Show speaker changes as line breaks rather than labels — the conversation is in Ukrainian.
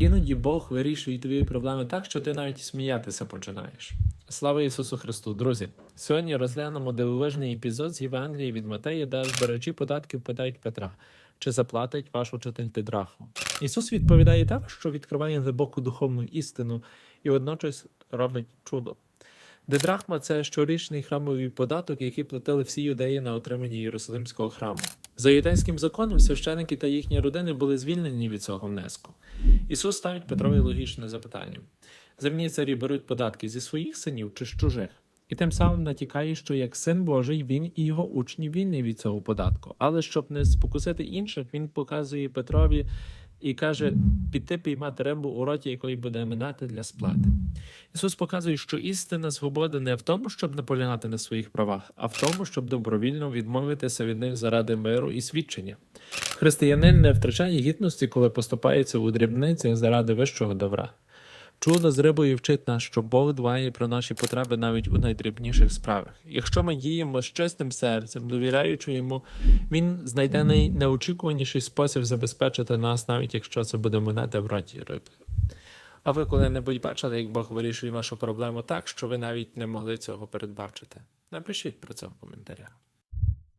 Іноді Бог вирішує твої проблеми так, що ти навіть сміятися починаєш. Слава Ісусу Христу, друзі! Сьогодні розглянемо дивовижний епізод з Євангелії від Матея, де збирачі податків питають Петра, чи заплатить ваш учитель ти драхму. Ісус відповідає так, що відкриває глибоку духовну істину і водночас робить чудо. Дедрахма це щорічний храмовий податок, який платили всі юдеї на отриманні Єрусалимського храму. За юдейським законом священики та їхні родини були звільнені від цього внеску. Ісус ставить Петрові логічне запитання: земні царі беруть податки зі своїх синів чи з чужих? І тим самим натякає, що як син Божий він і його учні вільні від цього податку. Але щоб не спокусити інших, він показує Петрові і каже піти піймати рибу у роті, якої буде минати для сплати. Ісус показує, що істинна свобода не в тому, щоб наполягати на своїх правах, а в тому, щоб добровільно відмовитися від них заради миру і свідчення. Християнин не втрачає гідності, коли поступається у дрібницях заради вищого добра. Чудо з рибою вчить нас, що Бог дбає про наші потреби навіть у найдрібніших справах. Якщо ми діємо з чистим серцем, довіряючи йому, він знайде найнеочікуваніший спосіб забезпечити нас, навіть якщо це буде монета в роті риби. А ви коли-небудь бачили, як Бог вирішує вашу проблему так, що ви навіть не могли цього передбачити? Напишіть про це в коментарях.